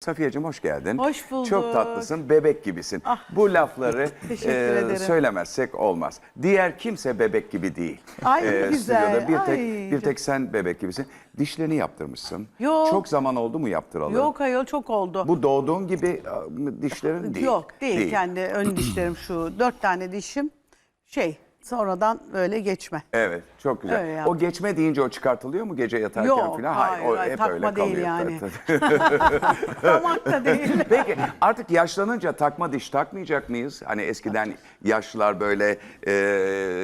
Safiyeciğim hoş geldin. Hoş bulduk. Çok tatlısın, bebek gibisin. Ah. Bu lafları Teşekkür e, ederim. söylemezsek olmaz. Diğer kimse bebek gibi değil. Ay, ne güzel. stüdyoda Bir tek, Ay, bir tek sen bebek gibisin. Dişlerini yaptırmışsın. Yok. Çok zaman oldu mu yaptıralı? Yok ayol çok oldu. Bu doğduğun gibi a, dişlerin değil. Yok değil, kendi ön dişlerim şu dört tane dişim şey sonradan böyle geçme. Evet, çok güzel. Öyle yaptım. o geçme deyince o çıkartılıyor mu gece yatarken Yok, falan? hayır, o hayır, hep takma öyle değil kalıyor. yani. Damak da değil. Peki artık yaşlanınca takma diş takmayacak mıyız? Hani eskiden yaşlılar böyle e,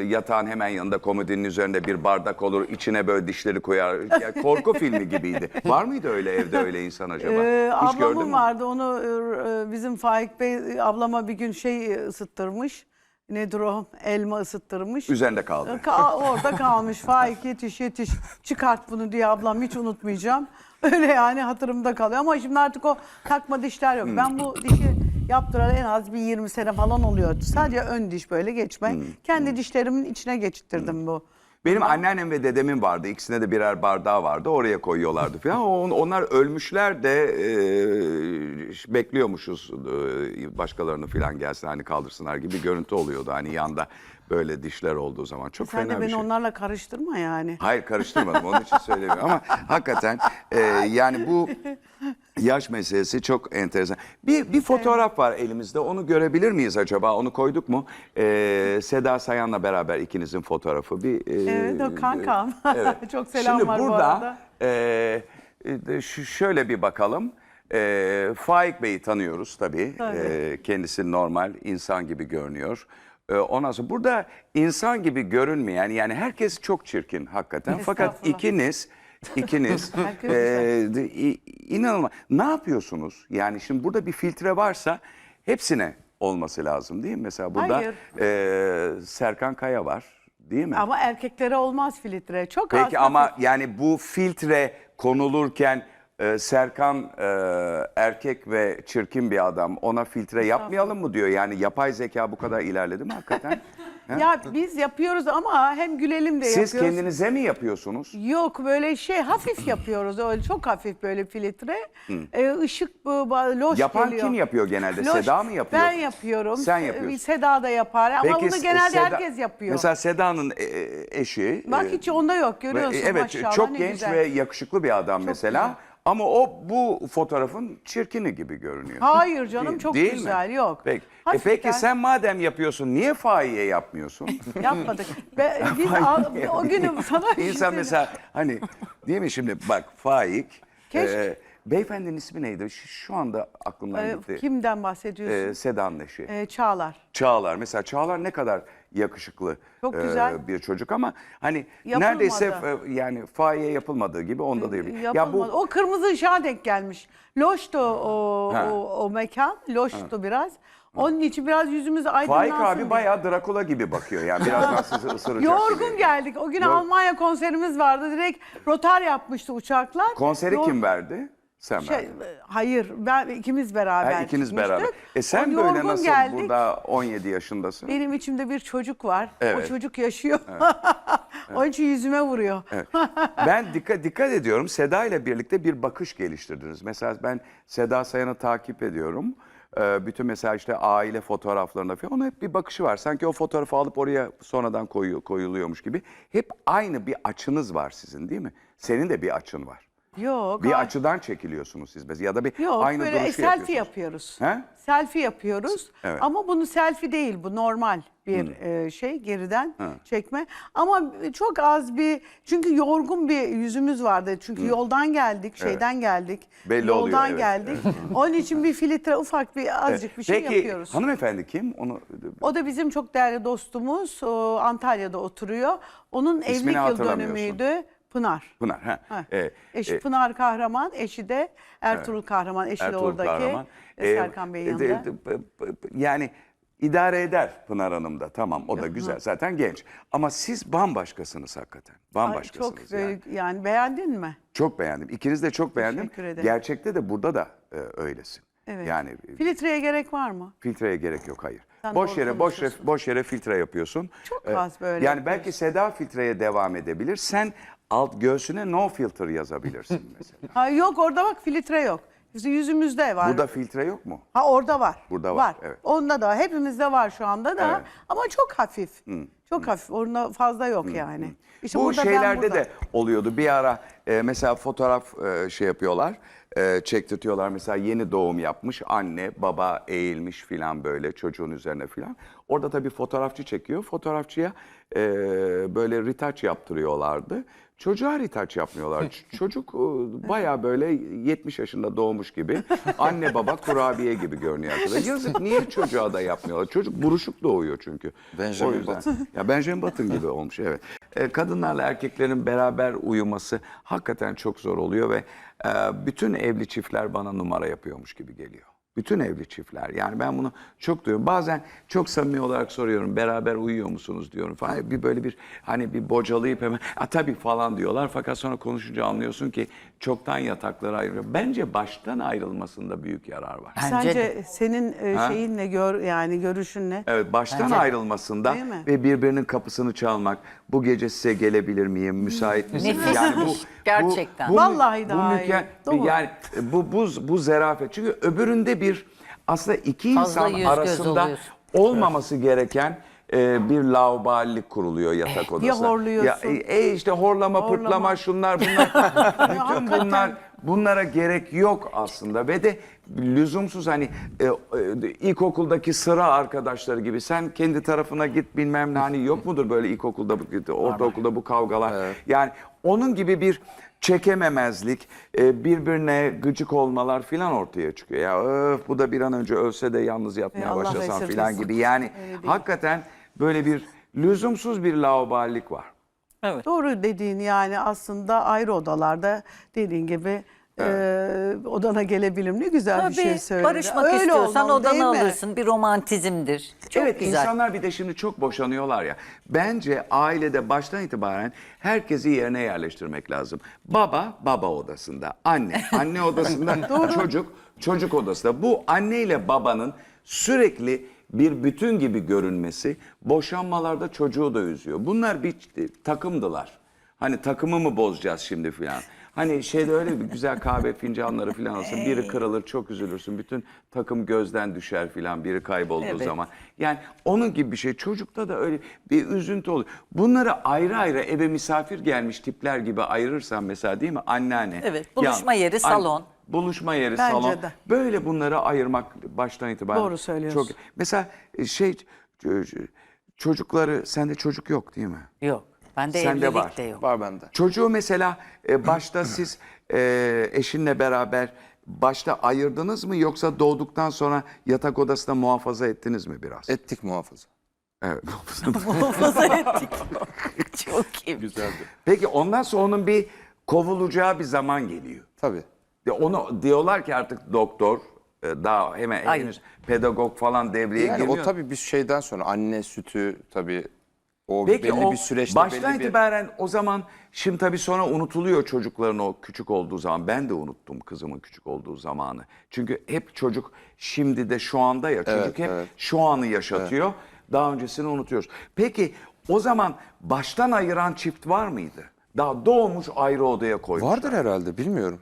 yatağın hemen yanında komodinin üzerinde bir bardak olur, içine böyle dişleri koyar. Ya, korku filmi gibiydi. Var mıydı öyle evde öyle insan acaba? Ee, Hiç gördün ablamın mü? vardı onu e, bizim Faik Bey ablama bir gün şey ısıttırmış. Nedir o? Elma ısıttırmış. Üzerinde kaldı. Ka- orada kalmış. Faik yetiş yetiş çıkart bunu diye ablam hiç unutmayacağım. Öyle yani hatırımda kalıyor ama şimdi artık o takma dişler yok. Ben bu dişi yaptıralı en az bir 20 sene falan oluyor. Sadece ön diş böyle geçme. Kendi dişlerimin içine geçittirdim bu. Benim anneannem ve dedemin vardı. İkisine de birer bardağı vardı. Oraya koyuyorlardı falan. On- Onlar ölmüşler de e, bekliyormuşuz e, başkalarını falan gelsin hani kaldırsınlar gibi görüntü oluyordu. Hani yanda böyle dişler olduğu zaman. Çok Sen fena de bir beni şey. onlarla karıştırma yani. Hayır karıştırmadım onun için söylemiyorum ama hakikaten e, yani bu yaş meselesi çok enteresan. Bir, bir fotoğraf var elimizde onu görebilir miyiz acaba onu koyduk mu? E, Seda Sayan'la beraber ikinizin fotoğrafı. Bir, e, Evet o kankam. Evet. Çok selam Şimdi var bu burada arada. e, e, şu- şöyle bir bakalım. E, Faik Bey'i tanıyoruz tabii. Tabii. E, kendisi normal insan gibi görünüyor. E, ondan sonra burada insan gibi görünmeyen yani herkes çok çirkin hakikaten. Fakat Estağfurullah. ikiniz ikiniz e, i- inanılmaz. Ne yapıyorsunuz? Yani şimdi burada bir filtre varsa hepsine olması lazım değil mi? Mesela burada e, Serkan Kaya var değil mi? Ama erkeklere olmaz filtre. Çok az. Peki ama yani bu filtre konulurken e, Serkan e, erkek ve çirkin bir adam ona filtre yapmayalım mı diyor. Yani yapay zeka bu kadar ilerledi mi hakikaten? Ha? Ya biz yapıyoruz ama hem gülelim de Siz yapıyoruz. kendinize mi yapıyorsunuz? Yok böyle şey hafif yapıyoruz öyle çok hafif böyle filtre. Ee, ışık bu ba- loş Yapan geliyor. kim yapıyor genelde? Loş- Seda mı yapıyor? Ben yapıyorum. Sen Ee, yapıyorsun. Seda da yapar ama bunu genelde Seda- herkes yapıyor. Mesela Seda'nın e, e, eşi. Bak e, hiç onda yok görüyorsun ve- Evet maşallah çok ne genç güzel. ve yakışıklı bir adam mesela. güzel. Ama o bu fotoğrafın çirkini gibi görünüyor. Hayır canım Değil- çok değil mi? güzel yok. Peki. E Hafiften peki sen madem yapıyorsun niye faiye yapmıyorsun? yapmadık. Be, biz al- o günü sana şey İnsan mesela hani değil mi şimdi bak Faik. Keşke- e, beyefendinin ismi neydi? Şu, şu anda aklımdan Ee, gitti. kimden bahsediyorsun? E, Seda'nın eşi. Ee, Çağlar. Çağlar mesela Çağlar ne kadar yakışıklı Çok e, güzel. bir çocuk ama hani Yapılmadı. neredeyse yani faiye yapılmadığı gibi onda da. Ya Yapılmadı. bu O kırmızı ışığa denk gelmiş. Loştu o, Ha. o, o mekan. Loştu biraz. Onun için biraz yüzümüz aydınlansın. Faik abi diye. bayağı Drakula gibi bakıyor yani birazdan sizi ısıracak Yorgun gibi. geldik. O gün Yor- Almanya konserimiz vardı. Direkt rotar yapmıştı uçaklar. Konseri Yor- kim verdi? Sen Şey, verdin. hayır, ben ikimiz beraber Ha, ikiniz çıkmıştık. beraber. E sen O böyle nasıl geldik. burada 17 yaşındasın? Benim içimde bir çocuk var. Evet. O çocuk yaşıyor. Onun için yüzüme vuruyor. Evet. Ben dikkat dikkat ediyorum. Seda ile birlikte bir bakış geliştirdiniz. Mesela ben Seda Sayan'ı takip ediyorum. Ee, bütün mesela işte aile fotoğraflarında falan onun hep bir bakışı var. Sanki o fotoğrafı alıp oraya sonradan koyu, koyuluyormuş gibi. Hep aynı bir açınız var sizin değil mi? Senin de bir açın var. Yok. Bir hayır. açıdan çekiliyorsunuz siz mesela ya da bir Yok aynı böyle duruşu selfie yapıyorsunuz. yapıyoruz. He? Selfie yapıyoruz. Evet. Ama bunu selfie değil bu normal bir e, şey geriden çekme. Ama çok az bir çünkü yorgun bir yüzümüz vardı. Çünkü yoldan geldik, şeyden geldik. Belli yoldan oluyor, evet. geldik. Onun için bir filtre ufak bir azıcık bir şey Peki yapıyoruz. hanımefendi kim? Onu O da bizim çok değerli dostumuz. O Antalya'da oturuyor. Onun evlilik yıl hatırlamıyorsun. dönümüydü. Pınar. Pınar. Ha. Ha. Ee, Eşi e, Pınar Kahraman, eşi de Ertuğrul Kahraman, eşi de Ertuğrul oradaki Kahraman. e, Ee, Serkan Bey'in de- yanında. de- p- Yani idare eder Pınar Hanım da tamam o da güzel zaten genç. Ama siz bambaşkasınız hakikaten. Ay, Bambaşkasınız çok yani. yani. beğendin mi? Çok beğendim. İkiniz de çok beğendim. Teşekkür ederim. Gerçekte de burada da e, öylesin. Evet. Yani Filtreye gerek var mı? filtreye gerek yok hayır. Sen boş yere boş yere, boş yere filtre yapıyorsun. Çok Ee, az böyle Yani yapıyoruz. belki Seda filtreye devam edebilir. Sen alt göğsüne no filter yazabilirsin mesela. Ha, yok orada bak filtre yok. Bizim yüzümüzde var. Burada filtre yok mu? Ha orada var. Burada var, evet. Onda da hepimizde var şu anda da Evet. ama çok hafif. Çok hafif. Orada fazla yok yani. İşte Bu burada ben şeylerde burada. de oluyordu. Bir ara e, mesela fotoğraf e, şey yapıyorlar. E, çektirtiyorlar. Mesela yeni doğum yapmış anne baba eğilmiş filan böyle çocuğun üzerine filan. Orada tabii fotoğrafçı çekiyor. Fotoğrafçıya e, böyle retouch yaptırıyorlardı. Çocuğa retouch yapmıyorlar. Çocuk e, baya böyle 70 yaşında doğmuş gibi. Anne baba kurabiye gibi görünüyor arkada. Yazık niye çocuğa da yapmıyorlar? Çocuk buruşuk doğuyor çünkü. Benjamin O yüzden. Button. Ya Benjamin Button gibi olmuş evet. E, kadınlarla erkeklerin beraber uyuması hakikaten çok zor oluyor ve e, bütün evli çiftler bana numara yapıyormuş gibi geliyor. Bütün evli çiftler. Yani ben bunu çok duyuyorum. Bazen çok samimi olarak soruyorum. Beraber uyuyor musunuz diyorum falan. Bir böyle bir hani bir bocalayıp hemen "Ha, tabii falan diyorlar. Fakat sonra konuşunca anlıyorsun ki çoktan yatakları ayrılıyor. Bence baştan ayrılmasında büyük yarar var. Bence Sence de. senin e, Ha? şeyinle gör yani görüşünle. Evet baştan Bence de. ayrılmasında Değil mi? ve birbirinin kapısını çalmak. Bu gece size gelebilir miyim? Müsait misiniz? Nefis. Gerçekten. Vallahi daha iyi. müke- Doğru. Yani bu bu bu zerafet. Çünkü öbüründe bir aslında iki Fazla insan yüz göz arasında oluyorsun. olmaması gereken e, bir laubalilik kuruluyor yatak odası. Ya horluyorsun. Ya, e, e, işte horlama, Horlama. pırtlama şunlar bunlar. Bütün bunlar bunlara gerek yok aslında ve de lüzumsuz hani e, e, ilkokuldaki sıra arkadaşları gibi. Sen kendi tarafına git bilmem ne hani yok mudur böyle ilkokulda bu- ortaokulda bu kavgalar? Yani onun gibi bir çekememezlik e, birbirine gıcık olmalar filan ortaya çıkıyor. Ya öf bu da bir an önce ölse de yalnız Ey yatmaya Allah başlasan filan gibi. Yani hakikaten böyle bir lüzumsuz bir laubalilik var. Evet. Doğru dediğin yani aslında ayrı odalarda dediğin gibi e, odana gelebilirim. Ne güzel bir Tabii şey söyledin. barışmak Öyle istiyorsan olmalı, değil mi? alırsın. Bir romantizmdir. Çok evet güzel. insanlar bir de şimdi çok boşanıyorlar ya. Bence ailede baştan itibaren herkesi yerine yerleştirmek lazım. Baba baba odasında, anne anne odasında, çocuk çocuk odasında. Bu anne ile babanın sürekli bir bütün gibi görünmesi boşanmalarda çocuğu da üzüyor. Bunlar bir takımdılar. Hani takımı mı bozacağız şimdi filan. Hani şeyde öyle bir güzel kahve fincanları filan olsun. Biri kırılır çok üzülürsün. Bütün takım gözden düşer filan biri kaybolduğu Evet. zaman. Yani onun gibi bir şey. Çocukta da öyle bir üzüntü oluyor. Bunları ayrı ayrı eve misafir gelmiş tipler gibi ayırırsan mesela değil mi? Anneanne. Evet, buluşma yeri, salon. buluşma yeri, Bence salon. de. Böyle bunları ayırmak baştan itibaren. Doğru söylüyorsun. Çok, mesela e, şey ç- çocukları sende çocuk yok değil mi? Yok. Bende Sende evlilik var. de yok. Var bende. Çocuğu mesela e, başta siz e, eşinle beraber başta ayırdınız mı yoksa doğduktan sonra yatak odasında muhafaza ettiniz mi biraz? Ettik muhafaza. Evet. Muhafaza ettik. Çok iyi. Güzeldi. Peki ondan sonra onun bir kovulacağı bir zaman geliyor. Tabii. Onu diyorlar ki artık doktor e, daha hemen Hayır. henüz pedagog falan devreye Yani giriyor. o tabii bir şeyden sonra anne sütü tabii o Peki belli o bir süreçte baştan belli bir... itibaren o zaman şimdi tabii sonra unutuluyor çocukların o küçük olduğu zaman. Ben de unuttum kızımın küçük olduğu zamanı. Çünkü hep çocuk şimdi de şu anda ya çocuk Evet, hep evet. şu anı yaşatıyor. Daha öncesini unutuyoruz. Peki o zaman baştan ayıran çift var mıydı? Daha doğmuş ayrı odaya koymuşlar. Vardır herhalde bilmiyorum.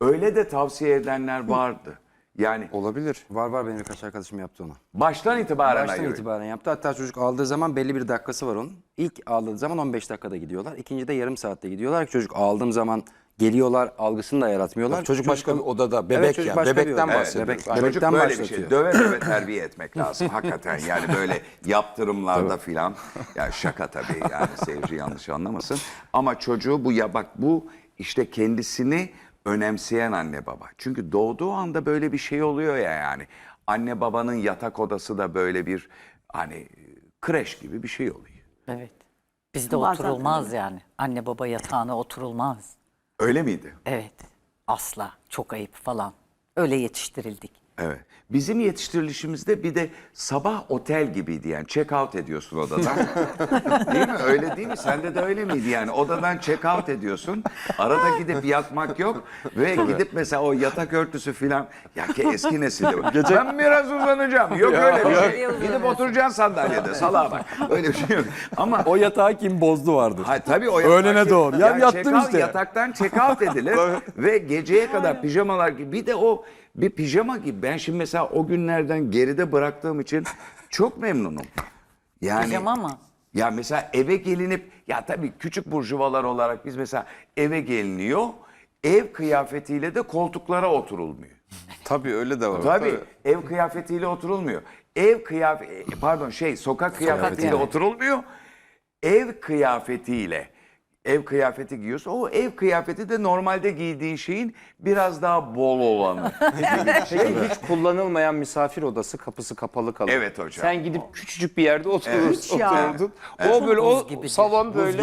Öyle de tavsiye edenler vardı. Yani Olabilir. Var var benim birkaç arkadaşım yaptı onu. baştan itibaren Baştan ayırıyor. itibaren yaptı. Hatta çocuk aldığı zaman belli bir dakikası var onun. İlk aldığı zaman 15 dakikada gidiyorlar. İkinci de yarım saatte gidiyorlar ki çocuk aldığım zaman geliyorlar algısını da yaratmıyorlar. Çocuk başka bir odada, bebek çocuk yani. başka bir Bebekten odada. bahsediyoruz. Bebek, Aynen. Çocuk bebekten böyle bir başlatıyor. şey. Döve döve terbiye etmek lazım hakikaten. Yani böyle yaptırımlarda filan. Ya şaka tabii yani seyirci yanlış anlamasın. Ama çocuğu bu ya bak bu işte kendisini önemseyen anne baba. Çünkü doğduğu anda böyle bir şey oluyor ya yani. Anne babanın yatak odası da böyle bir hani kreş gibi bir şey oluyor. Evet. Bizde Var zaten oturulmaz yani. Anne baba yatağına oturulmaz. Öyle miydi? Evet. Asla. Çok ayıp falan. Öyle yetiştirildik. Evet. Bizim yetiştirilişimizde bir de sabah otel gibiydi yani check out ediyorsun odadan. değil mi? Öyle değil mi? Sende de öyle miydi yani? Odadan check out ediyorsun. Arada gidip yatmak yok ve gidip mesela o yatak örtüsü filan ya ki eski nesilde. bu. Ben biraz uzanacağım. Yok öyle bir şey. Gidip oturacaksın sandalyede. Salağa bak. Öyle bir şey yok. Ama O yatağı kim bozdu vardır. Hayır tabii o Öğlene yatak- doğru. Ya yattım check out- işte. Yataktan check out edilir ve geceye kadar pijamalar gibi. Bir de o bir pijama gibi. Ben şimdi mesela o günlerden geride bıraktığım için çok memnunum. Yani Pijama mı? ya mesela eve gelinip ya tabii küçük burjuvalar olarak biz mesela eve geliniyor. Ev kıyafetiyle de koltuklara oturulmuyor. Tabii öyle de var. Tabii ev kıyafetiyle oturulmuyor. Ev kıyafet pardon şey sokak kıyafetiyle oturulmuyor. Ev kıyafetiyle ev kıyafeti giyiyorsun. O ev kıyafeti de normalde giydiğin şeyin biraz daha bol olanı. Peki hiç kullanılmayan misafir odası kapısı kapalı kalır. Evet hocam. Sen gidip küçücük bir yerde oturursun. Hiç ya. oturdun. O böyle o gibidir. salon böyle.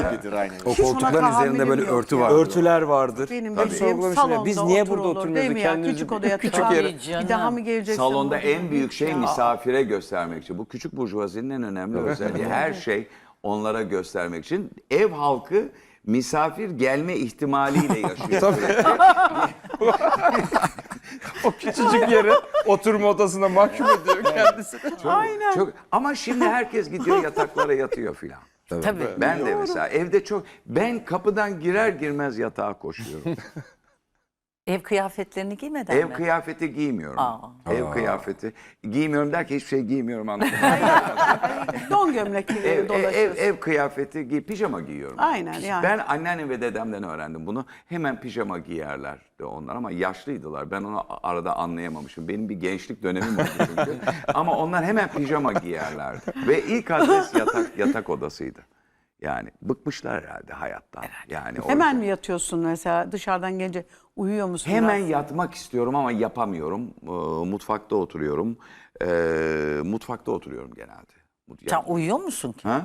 O Hiç ona koltukların üzerinde böyle yok örtü ya. var. Örtüler vardır. Benim Tabii. bildiğim salonda Biz niye burada oturulur, oturmuyoruz? değil mi ya? Kendimizi Küçük odaya küçük yere. Bir daha mı geleceksin? Salonda burada? en büyük şey Ya. misafire göstermek için. Bu küçük burjuvazinin en önemli özelliği. Her şey onlara göstermek için. Ev halkı misafir gelme ihtimaliyle yaşıyor. O küçücük yere oturma odasına mahkum ediyor kendisi. Aynen. Çok, ama şimdi herkes gidiyor yataklara yatıyor filan. Tabii. Ben de mesela evde çok ben kapıdan girer girmez yatağa koşuyorum. Ev kıyafetlerini giymeden Ev mi? kıyafeti giymiyorum. Aa. Ev kıyafeti giymiyorum derken hiçbir şey giymiyorum anladın mı? Don gömlekleri ev, ev, ev, dolaşıyorsun. ev kıyafeti giy, pijama giyiyorum. Aynen yani. Ben anneannem ve dedemden öğrendim bunu. Hemen pijama giyerlerdi onlar ama yaşlıydılar. Ben onu arada anlayamamışım. Benim bir gençlik dönemim oldu çünkü. ama onlar hemen pijama giyerlerdi. Ve ilk adres yatak yatak odasıydı. Yani bıkmışlar herhalde hayattan. Yani o Hemen yüzden. mi yatıyorsun mesela dışarıdan gelince uyuyor musun? Hemen biraz? yatmak istiyorum ama yapamıyorum. Ee, mutfakta oturuyorum. Ee, mutfakta oturuyorum genelde. Mut- Sen uyuyor musun ki? Ha?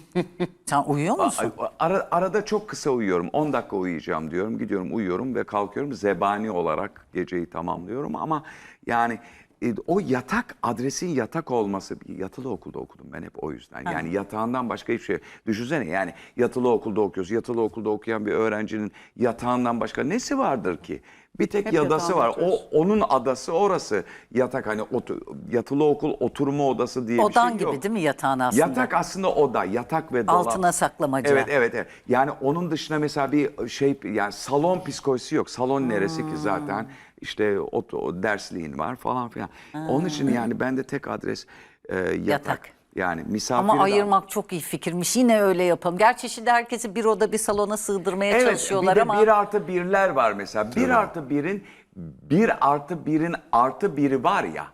Sen uyuyor musun? Ara, arada çok kısa uyuyorum. 10 dakika uyuyacağım diyorum. Gidiyorum uyuyorum ve kalkıyorum. Zebani olarak geceyi tamamlıyorum ama yani e, o yatak adresin yatak olması yatılı okulda okudum ben hep o yüzden. Yani yatağından başka hiçbir şey. Düşünsene yani yatılı okulda okuyorsun. Yatılı okulda okuyan bir öğrencinin yatağından başka nesi vardır ki? Bir tek Hep yadası var. O onun adası orası. Yatak hani otu- yatılı okul oturma odası diye bir Odan şey gibi yok. değil mi yatağın aslında? Yatak aslında oda, yatak ve dolap. Altına saklamaca. Evet, evet, evet. Yani onun dışında mesela bir şey, yani salon psikolojisi yok. Salon neresi ki zaten? İşte o, o dersliğin var falan filan. Onun için yani bende tek adres e, yatak. Yatak. Yani misafir Ama ayırmak çok iyi fikirmiş. Yine öyle yapalım. Gerçi şimdi herkesi bir oda bir salona sığdırmaya Evet, çalışıyorlar bir de ama bir artı birler var mesela. Bir artı birin, bir artı birin artı biri var ya.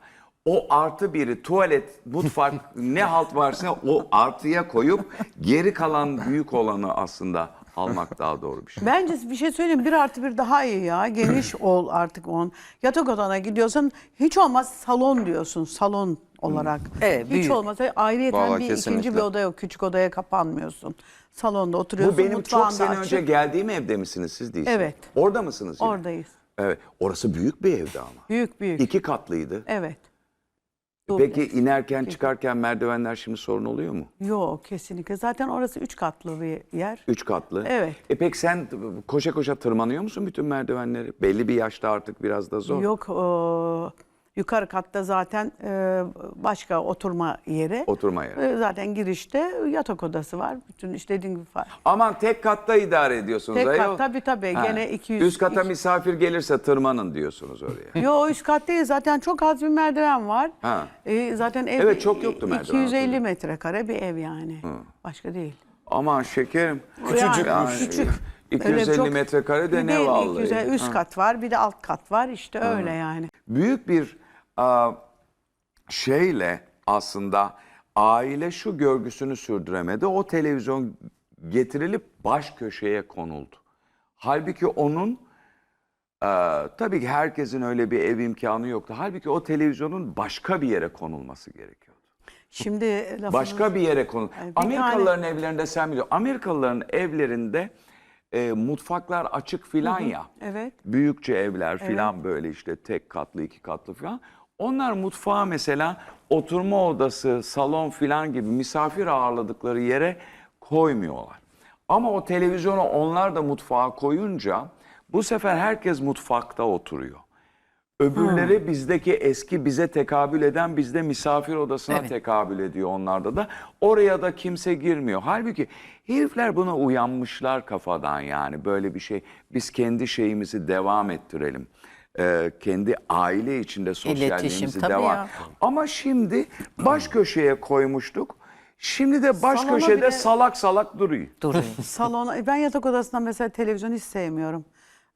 O artı biri tuvalet, mutfak ne halt varsa o artıya koyup geri kalan büyük olanı aslında almak daha doğru bir şey. Bence bir şey söyleyeyim bir artı bir daha iyi ya. Geniş ol artık on. Yatak odana gidiyorsan hiç olmaz salon diyorsun salon olarak. Evet, hiç büyük. olmazsa ayrıyeten Vallahi bir kesinlikle. ikinci bir oda yok. Küçük odaya kapanmıyorsun. Salonda oturuyorsun. Bu benim mutfağın çok da sene açık. önce geldiğim evde misiniz siz değilsiniz? Evet. Orada mısınız? yine? Oradayız. Evet. Orası büyük bir evdi ama. Büyük büyük. İki katlıydı. Evet. Peki inerken çıkarken merdivenler şimdi sorun oluyor mu? Yok kesinlikle. Zaten orası üç katlı bir yer. Üç katlı. Evet. E peki sen koşa koşa tırmanıyor musun bütün merdivenleri? Belli bir yaşta artık biraz da zor. Yok o, yukarı katta zaten e, başka oturma yeri. Oturma yeri. E, Zaten girişte yatak odası var. Bütün işte dediğim gibi var. Aman tek katta idare ediyorsunuz. Tek ayol. kat tabii tabii Ha. gene 200. Üst kata misafir gelirse tırmanın diyorsunuz oraya. Yo üst kat değil zaten çok az bir merdiven var. Ha. E, zaten ev Evet, çok yoktu merdiven, 250 hatırlıyorum. metrekare bir ev yani. Başka değil. Aman şekerim. Küçücük. Yani, küçük. 250 Öyle çok- metrekare de ne vallahi. 200 üst Ha. kat var bir de alt kat var işte öyle yani. büyük bir a, şeyle aslında aile şu görgüsünü sürdüremedi. O televizyon getirilip baş köşeye konuldu. Halbuki onun e, tabii ki herkesin öyle bir ev imkanı yoktu. Halbuki o televizyonun başka bir yere konulması gerekiyordu. Şimdi lafınız- Başka bir yere konu. Ay, bir Amerikalıların evlerinde sen biliyorsun. Amerikalıların evlerinde e, mutfaklar açık filan ya. Evet. Büyükçe evler filan böyle işte tek katlı iki katlı filan. Onlar mutfağa mesela oturma odası, salon filan gibi misafir ağırladıkları yere koymuyorlar. Ama o televizyonu onlar da mutfağa koyunca bu sefer herkes mutfakta oturuyor. Öbürleri bizdeki eski bize tekabül eden bizde misafir odasına Evet. tekabül ediyor onlarda da. Oraya da kimse girmiyor. Halbuki herifler buna uyanmışlar kafadan yani böyle bir şey. Biz kendi şeyimizi devam ettirelim. Ee, kendi aile içinde sosyalliğimizi tabii devam. ya. Ama şimdi baş köşeye koymuştuk. Şimdi de baş Salona köşede bile- salak salak duruyor. Duruyor. Salona, ben yatak odasında mesela televizyon hiç sevmiyorum.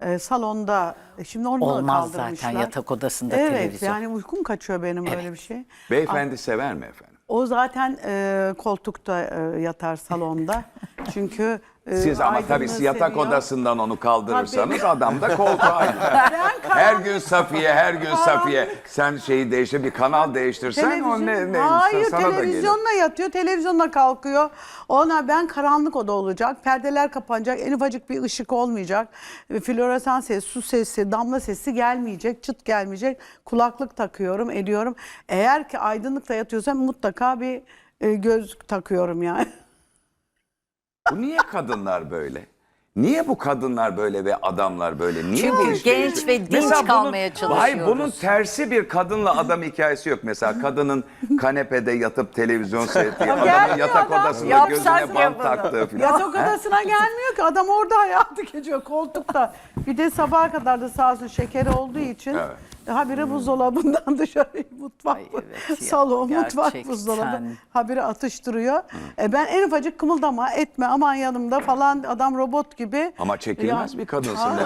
Ee, salonda, şimdi onu da Olmaz kaldırmışlar. zaten yatak odasında evet, televizyon. yani uykum kaçıyor benim böyle bir şey. Beyefendi sever mi efendim? O zaten e, koltukta e, yatar salonda. Çünkü e, Siz ama tabii aydınlığı yatak seviyor. odasından onu kaldırırsanız Tabii. adam da koltuğa gider. her gün Safiye, her gün Safiye. Sen şeyi değiştir, bir kanal değiştirsen o ne, ne Hayır sana da gelir. televizyonla yatıyor, televizyonla kalkıyor. Ona ben karanlık oda olacak, perdeler kapanacak, en ufacık bir ışık olmayacak. E, Floresan sesi, su sesi, damla sesi gelmeyecek, çıt gelmeyecek. Kulaklık takıyorum, ediyorum. Eğer ki aydınlıkta yatıyorsam mutlaka bir e, gözlük takıyorum yani. Bu niye kadınlar böyle? Niye bu kadınlar böyle ve adamlar böyle? Niye Çünkü bu iş genç değişti? ve dinç Mesela bunun- kalmaya Hayır bunun çalışıyoruz. tersi bir kadınla adam hikayesi yok. Mesela kadının kanepede yatıp televizyon seyrettiği, adamın gelmiyor yatak adam. odasında Yapsak gözüne bant yapalım. taktığı falan. Yatak odasına gelmiyor ki adam orada hayatı geçiyor koltukta. Bir de sabaha kadar da sağ olsun şekeri olduğu için Evet. Habire buzdolabından dışarı mutfak, Ay evet ya, salon, mutfak gerçekten. buzdolabı habire atıştırıyor. E ben en ufacık kımıldama etme aman yanımda falan adam robot gibi. Ama çekilmez Ya- bir kadınsın.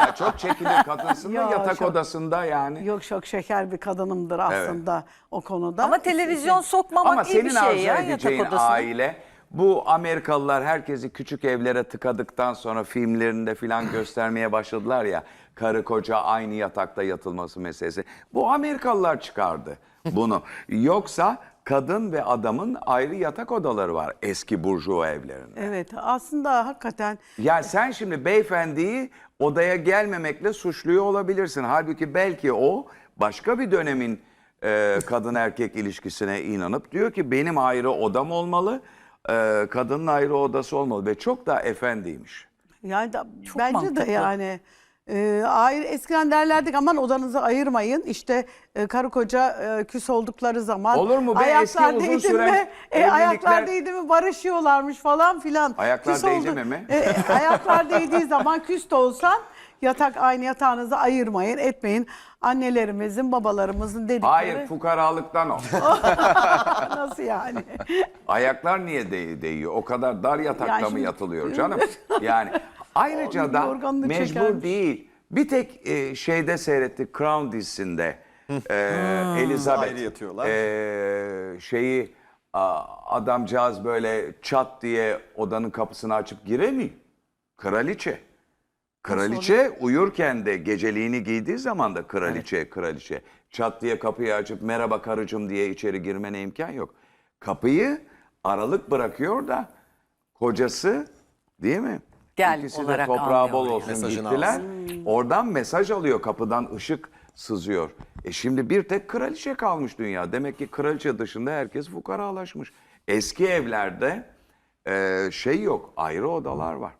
ya çok çekilir kadınsın da Ya yatak çok- odasında yani. Yok çok şeker bir kadınımdır aslında o konuda. Ama televizyon sokmamak Ama iyi senin bir şey ya yatak odasına. aile bu Amerikalılar herkesi küçük evlere tıkadıktan sonra filmlerinde filan göstermeye başladılar ya karı koca aynı yatakta yatılması meselesi. Bu Amerikalılar çıkardı bunu. Yoksa kadın ve adamın ayrı yatak odaları var eski burjuva evlerinde. Evet aslında hakikaten Ya sen şimdi beyefendiyi odaya gelmemekle suçluyor olabilirsin. Halbuki belki o başka bir dönemin e, kadın erkek ilişkisine inanıp diyor ki benim ayrı odam olmalı, e, kadının ayrı odası olmalı ve çok daha efendiymiş. Yani da, bence mantıklı. de yani e, ayrı eskiden derlerdik aman odanızı ayırmayın. İşte e, karı koca e, küs oldukları zaman Olur mu be? Eski ayaklar uzun değdi süren mi? E, evlilikler- ayaklar değdi mi barışıyorlarmış falan filan. Ayaklar Küs değdi oldu- mi? E, e, ayaklar değdiği zaman küs de olsan yatak aynı yatağınızı ayırmayın, etmeyin. Annelerimizin, babalarımızın dedikleri Hayır fukaralıktan o. nasıl yani? Ayaklar niye değ- değiyor? O kadar dar yatakta Ya mı şimdi- yatılıyor canım? Yani ayrıca da Yorganını mecbur çekermiş. değil. Bir tek e, şeyde seyrettik Crown dizisinde e, Elizabeth Ayrı yatıyorlar. e, şeyi a, adamcağız böyle çat diye odanın kapısını açıp giremiyor. Kraliçe. Kraliçe uyurken de geceliğini giydiği zaman da kraliçe kraliçe. Çat diye kapıyı açıp merhaba karıcığım diye içeri girmene imkan yok. Kapıyı aralık bırakıyor da kocası değil mi? Gel İkisi de olarak toprağı bol anlıyor olsun Mesajını gittiler. Oradan mesaj alıyor kapıdan ışık sızıyor. E şimdi bir tek kraliçe kalmış dünya. Demek ki kraliçe dışında herkes fukaralaşmış. Eski evlerde e, şey yok ayrı odalar var.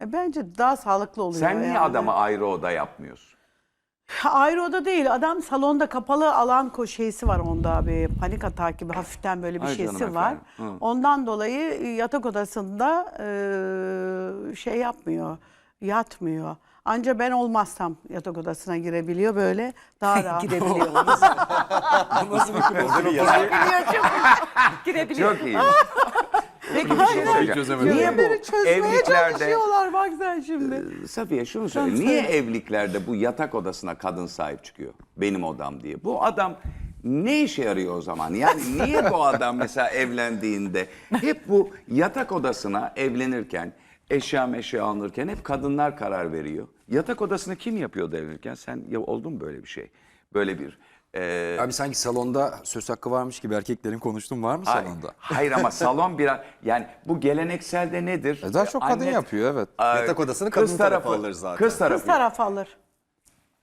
E, bence daha sağlıklı oluyor. Sen niye yani. adama ayrı oda yapmıyorsun? Ayrı oda değil. Adam salonda kapalı alan ko- şeysi var onda bir panik atağı gibi hafiften böyle bir Ay canım şeysi var. efendim, hı. Ondan dolayı e, yatak odasında e, şey yapmıyor, yatmıyor. Anca ben olmazsam yatak odasına girebiliyor böyle daha rahat. Girebiliyor. Girebiliyor. Çok iyi. Peki bir şey söyleyeceğim. Niye bu çözmeye evliliklerde... çalışıyorlar bak sen şimdi. Safiye şunu söyle. Niye evliliklerde bu yatak odasına kadın sahip çıkıyor? Benim odam diye. Bu adam ne işe yarıyor o zaman? Yani niye bu adam mesela evlendiğinde hep bu yatak odasına evlenirken eşya meşya alınırken hep kadınlar karar veriyor. Yatak odasını kim yapıyordu evlenirken? Sen ya, oldu mu böyle bir şey? Böyle bir e, Abi sanki salonda söz hakkı varmış gibi erkeklerin konuştum var mı hayır, salonda? hayır ama salon biraz yani bu gelenekselde nedir? E, daha çok kadın Anne- yapıyor evet. Aa, Yatak odasını kız kadın tarafı alır zaten. Kız tarafı. Kız taraf alır.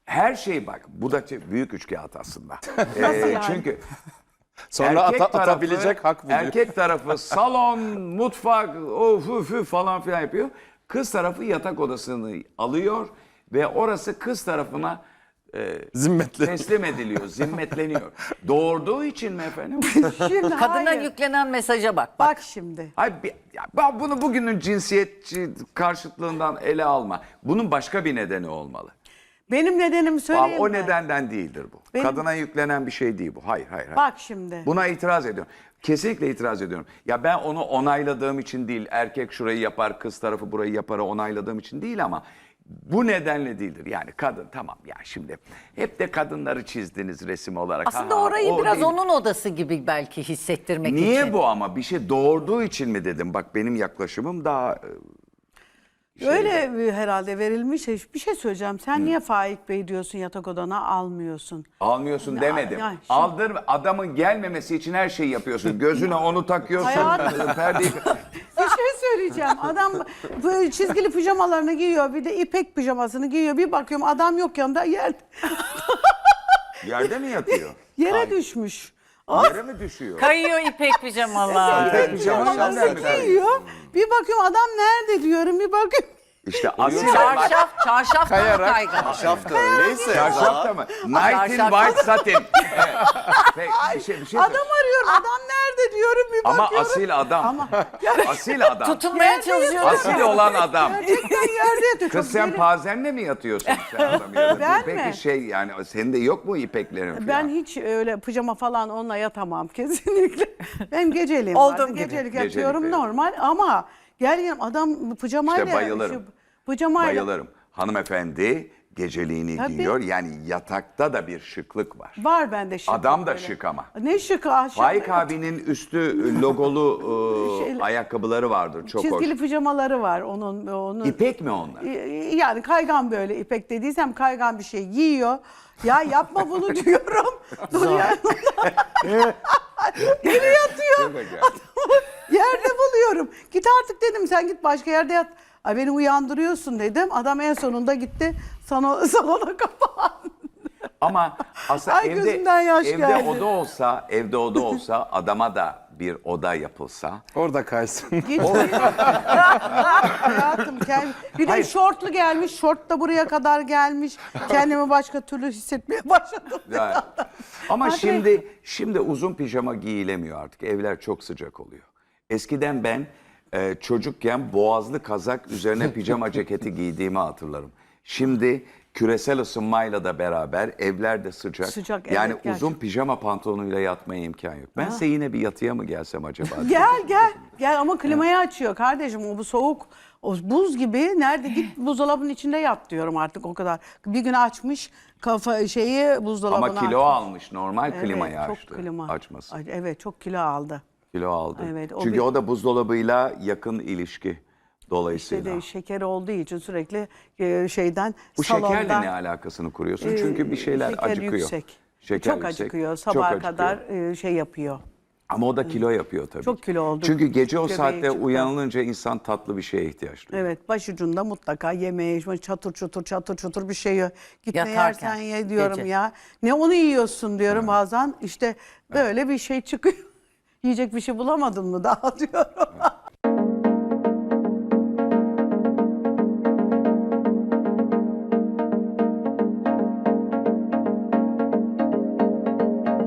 Her şey bak bu da büyük üçkağıt aslında. Nasıl Ee, yani? Çünkü Sonra erkek ata- tarafı- atabilecek hak buluyor. Erkek tarafı salon, mutfak, of üf üf falan filan yapıyor. Kız tarafı yatak odasını alıyor ve orası kız tarafına e, teslim ediliyor, zimmetleniyor. Doğurduğu için mi efendim? Şimdi Kadına hayır. yüklenen mesaja bak. Bak şimdi. Hayır, bir- ya ben bunu bugünün cinsiyetçi karşıtlığından ele alma. Bunun başka bir nedeni olmalı. Benim nedenimi söyleyeyim o mi? nedenden değildir bu. Benim- Kadına yüklenen bir şey değil bu. Hayır, hayır, hayır. Bak şimdi. Buna itiraz ediyorum. Kesinlikle itiraz ediyorum. Ya ben onu onayladığım için değil, erkek şurayı yapar, kız tarafı burayı yapar onayladığım için değil ama bu nedenle değildir. Yani kadın tamam ya şimdi hep de kadınları çizdiniz resim olarak. Aslında Ha, orayı o biraz değil. onun odası gibi belki hissettirmek için. Niye bu ama? Bir şey doğurduğu için mi dedim? Bak benim yaklaşımım daha... e, Öyle bir herhalde verilmiş. Bir şey söyleyeceğim. Sen niye Faik Bey diyorsun yatak odana almıyorsun? Almıyorsun demedim. ya şimdi- Aldır adamın gelmemesi için her şeyi yapıyorsun. Gözüne onu takıyorsun. Hayatım. perdeyi... Söyleyeceğim. Adam bu çizgili pijamalarını giyiyor. Bir de ipek pijamasını giyiyor. Bir bakıyorum adam yok yanında yer, Yerde mi yatıyor? yere düşmüş. Yere mi düşüyor? Kayıyor ipek pijamalar. İpek pijama Pijamalarını giyiyor. Bir bakıyorum adam nerede diyorum. Bir bakıyorum. İşte asil Çarşaf, çarşaf Kayarak. kaygan. Şafta öyleyse. Çarşaf da mı? Night in Çarşaf. white satin. Evet. Peki, bir şey, bir şey Adam arıyorum. Adam nerede diyorum. Bir Ama bakıyorum. asil adam. Ama Asil adam. Tutunmaya çalışıyor. Asil olan adam. gerçekten yerde yatıyor. Kız Çok sen deli. pazenle mi yatıyorsun sen adam ya? Ben Peki mi? şey yani senin de yok mu ipeklerin falan? Ben hiç öyle pijama falan onunla yatamam kesinlikle. Benim geceliğim Olduğum vardı. gibi. Gecelik Gecelik yatıyorum benim. normal ama gel gel adam pijamayla. İşte bayılırım. şu Pijamayla. Bayılırım. Hanımefendi geceliğini Tabii. giyiyor. Yani yatakta da bir şıklık var. Var bende şık. Adam da böyle. şık ama. Ne şık aşık. Faik abinin üstü logolu e, Şeyle- ayakkabıları vardır. Çok Çizgili hoş. pijamaları var onun. onun. İpek mi onlar? Yani kaygan böyle ipek dediysem kaygan bir şey giyiyor. Ya yapma bunu diyorum. Dur ya. Geri yatıyor. Yerde buluyorum. Git artık dedim sen git başka yerde yat. Ay beni uyandırıyorsun dedim. Adam en sonunda gitti salona, salona kapandı. Ama aslında Ay, evde, gözümden yaş evde geldi. oda olsa, evde oda olsa adama da bir oda yapılsa. Orada kaysın. Hayatım gel. Bir de Hayır. şortlu gelmiş. Şort da buraya kadar gelmiş. Kendimi başka türlü hissetmeye başladım. Yani. Ama Hadi. şimdi şimdi uzun pijama giyilemiyor artık. Evler çok sıcak oluyor. Eskiden ben e, çocukken boğazlı kazak üzerine pijama ceketi giydiğimi hatırlarım. Şimdi küresel ısınmayla da beraber evler de sıcak. Sıcak, yani evet, uzun gerçekten. pijama pantolonuyla yatmaya imkan yok. Ben size yine bir yatıya mı gelsem acaba? Gel gel. Gel ama klimayı açıyor kardeşim. O bu soğuk. O buz gibi nerede git buzdolabının içinde yat diyorum artık o kadar. Bir gün açmış kafa şeyi buzdolabına. Ama kilo atmış. almış normal Evet, klimayı çok açtı. klima. Açması. Ay, Evet çok kilo aldı. Kilo aldı. Evet, o Çünkü bir- o da buzdolabıyla yakın ilişki İşte dolayısıyla. de şeker olduğu için sürekli e, şeyden Bu salonda. şekerle ne alakasını kuruyorsun? e, Çünkü bir şeyler şeker acıkıyor. Yüksek. Şeker çok yüksek, acıkıyor. çok Sabaha acıkıyor. kadar e, şey yapıyor. Ama o da kilo yapıyor tabii. Çok kilo oldu. Çünkü gece o Göbeği saatte çıktı. uyanılınca insan tatlı bir şeye ihtiyaç duyuyor. Evet başucunda mutlaka yemeğe çatır çutur çatır çutur bir şey yiyor. Git ne Yatarken, yersen ye diyorum gece. ya. Ne onu yiyorsun diyorum bazen. İşte böyle bir şey çıkıyor. Yiyecek bir şey bulamadın mı daha diyorum.